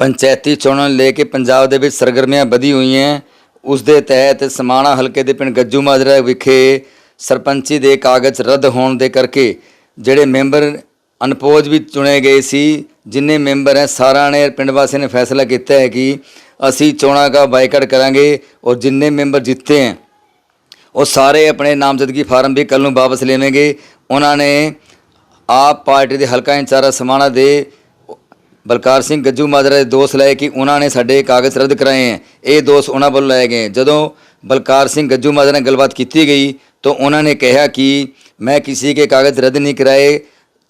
ਪੰਚਾਇਤੀ ਚੋਣਾਂ ਨੂੰ ਲੈ ਕੇ ਪੰਜਾਬ ਦੇ ਵਿੱਚ ਸਰਗਰਮੀਆਂ ਵਧੀ ਹੋਈਆਂ। ਉਸ ਦੇ ਤਹਿਤ ਸਮਾਣਾ ਹਲਕੇ ਦੇ ਪਿੰਡ ਗੱਜੂ ਮਾਜਰਾ ਵਿਖੇ ਸਰਪੰਚੀ ਦੇ ਕਾਗਜ਼ ਰੱਦ ਹੋਣ ਦੇ ਕਰਕੇ ਜਿਹੜੇ ਮੈਂਬਰ ਅਨਪੋਜ ਵੀ ਚੁਣੇ ਗਏ ਸੀ, ਜਿੰਨੇ ਮੈਂਬਰ ਹੈ, ਸਾਰਿਆਂ ਨੇ ਪਿੰਡ ਵਾਸੀਆਂ ਨੇ ਫੈਸਲਾ ਕੀਤਾ ਹੈ ਕਿ ਅਸੀਂ ਚੋਣਾਂ ਦਾ ਬਾਈਕਾਟ ਕਰਾਂਗੇ ਔਰ ਜਿੰਨੇ ਮੈਂਬਰ ਜਿੱਤੇ ਹੈ, ਉਹ ਸਾਰੇ ਆਪਣੇ ਨਾਮਜ਼ਦਗੀ ਫਾਰਮ ਵੀ ਕੱਲ ਨੂੰ ਵਾਪਸ ਲੈਣਗੇ ਉਹਨਾਂ ਨੇ ਆਪ ਪਾਰਟੀ ਦੇ ਹਲਕਾ ਇੰਚਾਰਜ ਸਮਾਣਾ ਦੇ ਬਲਕਾਰ ਸਿੰਘ ਗੱਜੂ ਮਾਜਰਾ ਦੇ ਦੋਸ਼ ਲਏ ਕਿ ਉਹਨਾਂ ਨੇ ਸਾਡੇ ਕਾਗਜ਼ ਰੱਦ ਕਰਾਏ ਹੈ ਇਹ ਦੋਸ਼ ਉਹਨਾਂ ਵੱਲੋਂ ਲਾਏ ਗਏ ਜਦੋਂ ਬਲਕਾਰ ਸਿੰਘ ਗੱਜੂ ਮਾਜਰਾ ਨਾਲ ਗੱਲਬਾਤ ਕੀਤੀ ਗਈ ਤਾਂ ਉਹਨਾਂ ਨੇ ਕਿਹਾ ਕਿ मैं किसी के कागज़ रद्द नहीं कराए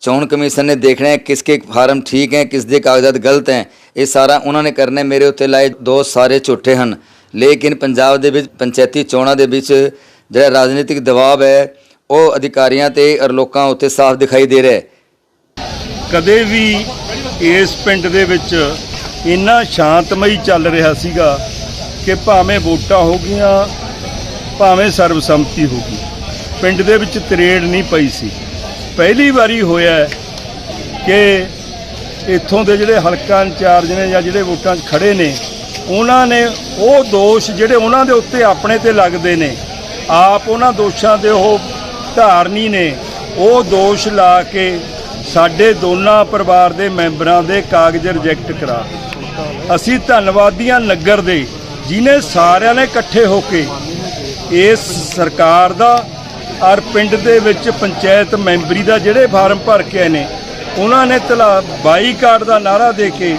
ਚੋਣ ਕਮਿਸ਼ਨ ਨੇ ਦੇਖਣਾ ਹੈ ਕਿਸ ਕੇ ਫਾਰਮ ਠੀਕ ਹੈ ਕਿਸ ਦੇ ਕਾਗਜ਼ਾਤ ਗਲਤ ਹੈ ਇਹ ਸਾਰਾ ਉਹਨਾਂ ਨੇ ਕਰਨਾ ਹੈ। ਮੇਰੇ ਉੱਤੇ ਲਾਏ ਦੋਸ਼ ਸਾਰੇ ਝੂਠੇ ਹਨ ਲੇਕਿਨ ਪੰਜਾਬ ਦੇ ਵਿੱਚ ਪੰਚਾਇਤੀ ਚੋਣਾਂ ਦੇ ਵਿੱਚ ਜਿਹੜਾ ਰਾਜਨੀਤਿਕ ਦਬਾਅ ਹੈ ਉਹ ਅਧਿਕਾਰੀਆਂ ਤੇ ਔਰ ਲੋਕਾਂ ਉੱਤੇ ਸਾਫ਼ ਦਿਖਾਈ ਦੇ ਰਿਹਾ ਹੈ ਕਦੇ ਵੀ ਇਸ ਪਿੰਡ ਦੇ ਵਿੱਚ ਇੰਨਾ ਸ਼ਾਂਤਮਈ ਚੱਲ ਰਿਹਾ ਸੀਗਾ ਕਿ ਭਾਵੇਂ ਵੋਟਾਂ ਹੋ ਗਈਆਂ, ਭਾਵੇਂ ਸਰਬਸੰਮਤੀ ਹੋ ਗਈ। ਪਿੰਡ ਦੇ ਵਿੱਚ ਤਰੇੜ ਨਹੀਂ ਪਈ ਸੀ। ਪਹਿਲੀ ਵਾਰੀ ਹੋਇਆ ਕਿ ਇੱਥੋਂ ਦੇ ਜਿਹੜੇ ਹਲਕਾ ਇੰਚਾਰਜ ਨੇ ਜਾਂ ਜਿਹੜੇ ਵੋਟਾਂ 'ਚ ਖੜੇ ਨੇ, ਉਹਨਾਂ ਨੇ ਉਹ ਦੋਸ਼ ਜਿਹੜੇ ਉਹਨਾਂ ਦੇ ਉੱਤੇ ਆਪਣੇ ਤੇ ਲੱਗਦੇ ਨੇ, ਆਪ ਉਹਨਾਂ ਦੋਸ਼ਾਂ ਦੇ ਉਹ ਧਾਰਨੀ ਨੇ, ਉਹ ਦੋਸ਼ ਲਾ ਕੇ ਸਾਡੇ ਦੋਨਾਂ ਪਰਿਵਾਰ ਦੇ ਮੈਂਬਰਾਂ ਦੇ ਕਾਗਜ਼ ਰਿਜੈਕਟ ਕਰਾ। ਅਸੀਂ ਧੰਨਵਾਦੀਆਂ ਨਗਰ ਦੇ, ਜਿਨੇ ਸਾਰਿਆਂ ਨੇ ਇਕੱਠੇ ਹੋ ਕੇ ਇਸ ਸਰਕਾਰ ਦਾ ਔਰ ਪਿੰਡ ਦੇ ਵਿੱਚ ਪੰਚਾਇਤ ਮੈਂਬਰੀ ਦਾ ਜਿਹੜੇ ਫਾਰਮ ਭਰ ਕੇ ਆਏ ਨੇ, ਉਹਨਾਂ ਨੇ ਤਲਾ ਬਾਈਕਾਟ ਦਾ ਨਾਰਾ ਦੇ ਕੇ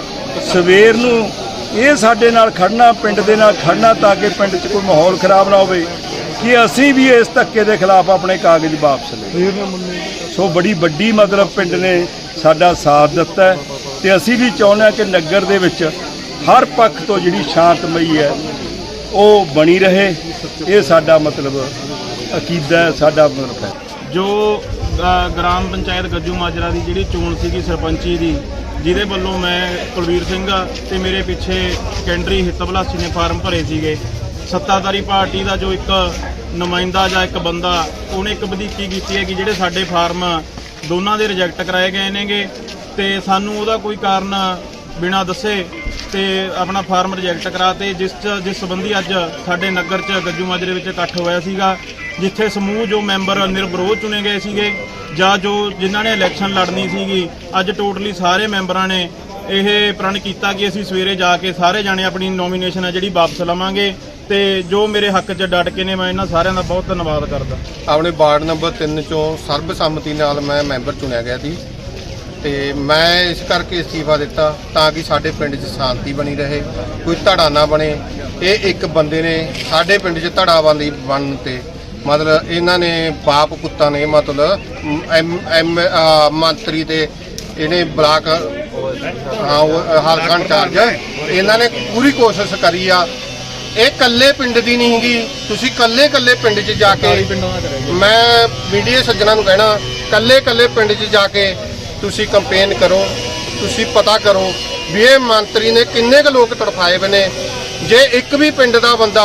ਸਵੇਰ ਨੂੰ ਇਹ ਸਾਡੇ ਨਾਲ ਖੜਨਾ ਪਿੰਡ ਦੇ ਨਾਲ ਖੜਨਾ ਤਾਂ ਕਿ ਪਿੰਡ 'ਚ ਕੋਈ ਮਾਹੌਲ ਖਰਾਬ ਨਾ ਹੋਵੇ ਕਿ ਅਸੀਂ ਵੀ ਇਸ ਧੱਕੇ ਦੇ ਖਿਲਾਫ ਆਪਣੇ ਕਾਗਜ਼ ਵਾਪਸ ਲਏ। ਸੋ ਬੜੀ ਵੱਡੀ ਮਤਲਬ ਪਿੰਡ ਨੇ ਸਾਡਾ ਸਾਥ ਦਿੱਤਾ ਹੈ ਤੇ ਅਸੀਂ ਵੀ ਚਾਹੁੰਦੇ ਹਾਂ ਕਿ ਨਗਰ ਦੇ ਵਿੱਚ ਹਰ ਪੱਖ ਤੋਂ ਜਿਹੜੀ ਸ਼ਾਂਤਮਈ ਹੈ, ਉਹ ਬਣੀ ਰਹੇ। ਇਹ ਸਾਡਾ ਮਤਲਬ ਅਕੀਦਾ ਸਾਡਾ ਮਤਲਬ ਹੈ। ਜੋ ਗ੍ਰਾਮ ਪੰਚਾਇਤ ਗੱਜੂ ਮਾਜਰਾ ਦੀ ਜਿਹੜੀ ਚੋਣ ਸੀਗੀ ਸਰਪੰਚੀ ਦੀ, ਜਿਹਦੇ ਵੱਲੋਂ ਮੈਂ ਕੁਲਵੀਰ ਸਿੰਘ ਤੇ ਮੇਰੇ ਪਿੱਛੇ ਕੈਂਡਰੀ ਹਿੱਤਬਲਾਸੀ ਨੇ ਫਾਰਮ ਭਰੇ ਸੀਗੇ। ਸੱਤਾਧਾਰੀ ਪਾਰਟੀ ਦਾ ਜੋ ਇੱਕ ਨੁਮਾਇੰਦਾ ਜਾਂ ਇੱਕ ਬੰਦਾ, ਉਹਨੇ ਇੱਕ ਵਧੀਕੀ ਕੀਤੀ ਹੈ ਕਿ ਜਿਹੜੇ ਸਾਡੇ ਫਾਰਮ ਦੋਨਾਂ ਦੇ ਰਿਜੈਕਟ ਕਰਾਏ ਗਏ ਨੇਗੇ ਤੇ ਸਾਨੂੰ ਉਹਦਾ ਕੋਈ ਕਾਰਨ ਬਿਨਾਂ ਦੱਸੇ ਤੇ ਆਪਣਾ ਫਾਰਮ ਰਿਜੈਕਟ ਕਰਾ ਤੇ ਜਿਸ 'ਚ- ਜਿਸ ਸੰਬੰਧੀ ਅੱਜ ਸਾਡੇ ਨਗਰ 'ਚ ਗੱਜੂ ਮਾਜਰੇ ਵਿੱਚ ਇਕੱਠ ਹੋਇਆ ਸੀਗਾ, ਜਿੱਥੇ ਸਮੂਹ ਜੋ ਮੈਂਬਰ ਨਿਰਵਿਰੋਧ ਚੁਣੇ ਗਏ ਸੀਗੇ ਜਾਂ ਜੋ ਜਿਨ੍ਹਾਂ ਨੇ ਇਲੈਕਸ਼ਨ ਲੜਨੀ ਸੀਗੀ, ਅੱਜ ਟੋਟਲੀ ਸਾਰੇ ਮੈਂਬਰਾਂ ਨੇ ਇਹ ਪ੍ਰਣ ਕੀਤਾ ਕਿ ਅਸੀਂ ਸਵੇਰੇ ਜਾ ਕੇ ਸਾਰੇ ਜਾਣੇ ਆਪਣੀ ਨੋਮੀਨੇਸ਼ਨ ਹੈ ਜਿਹੜੀ ਵਾਪਸ ਲਵਾਂਗੇ। ਤੇ ਜੋ ਮੇਰੇ ਹੱਕ 'ਚ ਡਟ ਕੇ ਨੇ, ਮੈਂ ਇਹਨਾਂ ਸਾਰਿਆਂ ਦਾ ਬਹੁਤ ਧੰਨਵਾਦ ਕਰਦਾ। ਆਪਣੇ ਵਾਰਡ ਨੰਬਰ 3 ਚੋਂ ਸਰਬਸੰਮਤੀ ਨਾਲ ਮੈਂ ਮੈਂਬਰ ਚੁਣਿਆ ਗਿਆ ਸੀ। ਤੇ ਮੈਂ ਇਸ ਕਰਕੇ ਅਸਤੀਫਾ ਦਿੱਤਾ ਤਾਂ ਕਿ ਸਾਡੇ ਪਿੰਡ 'ਚ ਸ਼ਾਂਤੀ ਬਣੀ ਰਹੇ, ਕੋਈ ਧੜਾ ਨਾ ਬਣੇ। ਇਹ ਇੱਕ ਬੰਦੇ ਨੇ ਸਾਡੇ ਪਿੰਡ 'ਚ ਧੜਾ ਵਾਲੀ ਬਣਨ ਤੇ ਮਤਲਬ ਇਹਨਾਂ ਨੇ ਬਾਪ ਕੁੱਤਾ ਨੇ ਮਤਲਬ ਐਮ ਐਮ ਮੰਤਰੀ ਤੇ ਇਹਨੇ ਬਲਾਕ, ਹਾਂ, ਉਹ, ਹਲਕਾ ਇੰਚਾਰਜ, ਇਹਨਾਂ ਨੇ ਪੂਰੀ ਕੋਸ਼ਿਸ਼ ਕਰੀ ਆ ਇਹ ਕੱਲੇ ਪਿੰਡ ਦੀ ਨਹੀਂ ਹੈਗੀ ਤੁਸੀਂ ਕੱਲੇ ਕੱਲੇ ਪਿੰਡ 'ਚ ਜਾ ਕੇ ਮੈਂ ਮੀਡੀਆ ਸੱਜਣਾ ਨੂੰ ਕਹਿਣਾ ਕੱਲੇ ਕੱਲੇ ਪਿੰਡ 'ਚ ਜਾ ਕੇ ਤੁਸੀਂ ਕੰਪੇਨ ਕਰੋ ਤੁਸੀਂ ਪਤਾ ਕਰੋ ਵੀ ਇਹ ਮੰਤਰੀ ਨੇ ਕਿੰਨੇ ਕੁ ਲੋਕ ਤੜਫਾਏ ਬਨੇ ਜੇ ਇੱਕ ਵੀ ਪਿੰਡ ਦਾ ਬੰਦਾ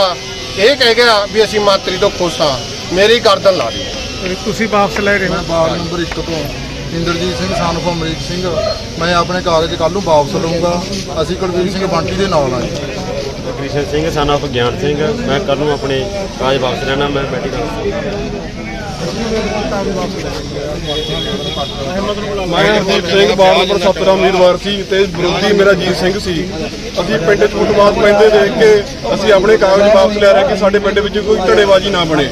ਇਹ ਕਹਿ ਗਿਆ ਵੀ ਅਸੀਂ ਮੰਤਰੀ ਤੋਂ ਖੁਸ਼ ਹਾਂ ਮੇਰੀ ਗਰਦਨ ਲਾ ਦਿਓ। ਤੁਸੀਂ ਵਾਪਸ ਲੈ ਰਹੇ ਮੈਂ ਵਾਰਡ ਨੰਬਰ 1 ਤੋਂ ਇੰਦਰਜੀਤ ਸਿੰਘ ਸਾਨਫ ਅਮਰੀਕ ਸਿੰਘ ਮੈਂ ਆਪਣੇ ਕਾਗਜ਼ ਕੱਲ ਨੂੰ ਵਾਪਸ ਲਵਾਂਗਾ ਅਸੀਂ ਕੁਲਵੀਰ ਸਿੰਘ ਬੰਟੀ ਦੇ ਨਾਲ ਆ ਜੀ। ਕ੍ਰਿਸ਼ਨ ਸਿੰਘ ਸਨ ਆਫ ਗਿਆਨ ਸਿੰਘ। ਮੈਂ ਕੱਲ ਨੂੰ ਆਪਣੇ ਕਾਜ ਵਾਪਸ ਲੈਣਾ ਮੈਂ ਬੈਠੀ ਦਾ ਮੈਂ ਹਰਦੀਪ ਸਿੰਘ ਵਾਰਡ ਨੰਬਰ 17 ਉਮੀਦਵਾਰ ਸੀ ਤੇ ਵਿਰੋਧੀ ਮੇਰਾ ਜੀਤ ਸਿੰਘ ਸੀ। ਅਸੀਂ ਪਿੰਡ 'ਚ ਫੁੱਟਬਾਲ ਪੈਂਦੇ ਦੇਖ ਕੇ ਅਸੀਂ ਆਪਣੇ ਕਾਗਜ਼ ਵਾਪਸ ਲੈ ਰਹੇ ਕਿ ਸਾਡੇ ਪਿੰਡ ਵਿੱਚ ਕੋਈ ਧੜੇਬਾਜ਼ੀ ਨਾ ਬਣੇ।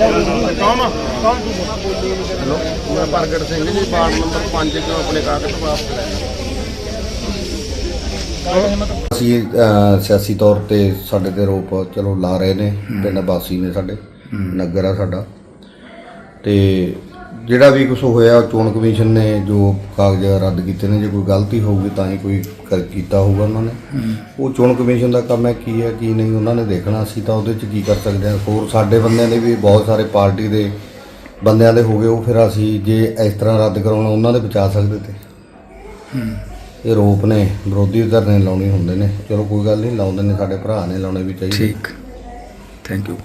ਮੈਂ ਪ੍ਰਗਟ ਸਿੰਘ ਜੀ ਵਾਰਡ ਨੰਬਰ 5 ਤੋਂ ਆਪਣੇ ਕਾਗਜ਼ ਵਾਪਸ ਲੈ ਅਸੀਂ ਅਹ, ਸਿਆਸੀ ਤੌਰ ਤੇ ਸਾਡੇ ਤੇ ਰੋਪ ਚਲੋ ਲਾ ਰਹੇ ਨੇ ਪਿੰਡ ਵਾਸੀ ਨੇ ਸਾਡੇ ਨਗਰ ਆ ਸਾਡਾ। ਤੇ ਜਿਹੜਾ ਵੀ ਕੁਝ ਹੋਇਆ ਚੋਣ ਕਮਿਸ਼ਨ ਨੇ ਜੋ ਕਾਗਜ਼ ਰੱਦ ਕੀਤੇ ਨੇ ਜੇ ਕੋਈ ਗਲਤੀ ਹੋਊਗੀ ਤਾਂ ਹੀ ਕੋਈ ਕਰ ਕੀਤਾ ਹੋਊਗਾ ਉਹਨਾਂ ਨੇ। ਉਹ ਚੋਣ ਕਮਿਸ਼ਨ ਦਾ ਕੰਮ ਹੈ ਕੀ ਹੈ ਕੀ ਨਹੀਂ ਉਹਨਾਂ ਨੇ ਦੇਖਣਾ। ਅਸੀਂ ਤਾਂ ਉਹਦੇ 'ਚ ਕੀ ਕਰ ਸਕਦੇ ਹਾਂ? ਹੋਰ ਸਾਡੇ ਬੰਦਿਆਂ ਦੇ ਵੀ ਬਹੁਤ ਸਾਰੇ ਪਾਰਟੀ ਦੇ ਬੰਦਿਆਂ ਦੇ ਹੋ ਗਏ ਉਹ ਫਿਰ ਅਸੀਂ ਜੇ ਇਸ ਤਰ੍ਹਾਂ ਰੱਦ ਕਰਾਉਣਾ ਉਹਨਾਂ ਦੇ ਬਚਾ ਸਕਦੇ ਤੇ। ਇਹ ਰੋਪ ਨੇ ਵਿਰੋਧੀ ਧਰਨੇ ਲਾਉਣੇ ਹੁੰਦੇ ਨੇ। ਚਲੋ ਕੋਈ ਗੱਲ ਨਹੀਂ ਲਾਉਂਦੇ ਨੇ ਸਾਡੇ ਭਰਾ ਨੇ ਲਾਉਣੇ ਵੀ ਚਾਹੀਦੇ। ਠੀਕ। Thank you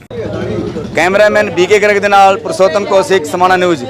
cameraman B K Garg ਦੇ ਨਾਲ ਪੁਰਸ਼ੋਤਮ ਕੌਸ਼ਿਕ ਸਮਾਣਾ ਨਿਊਜ਼।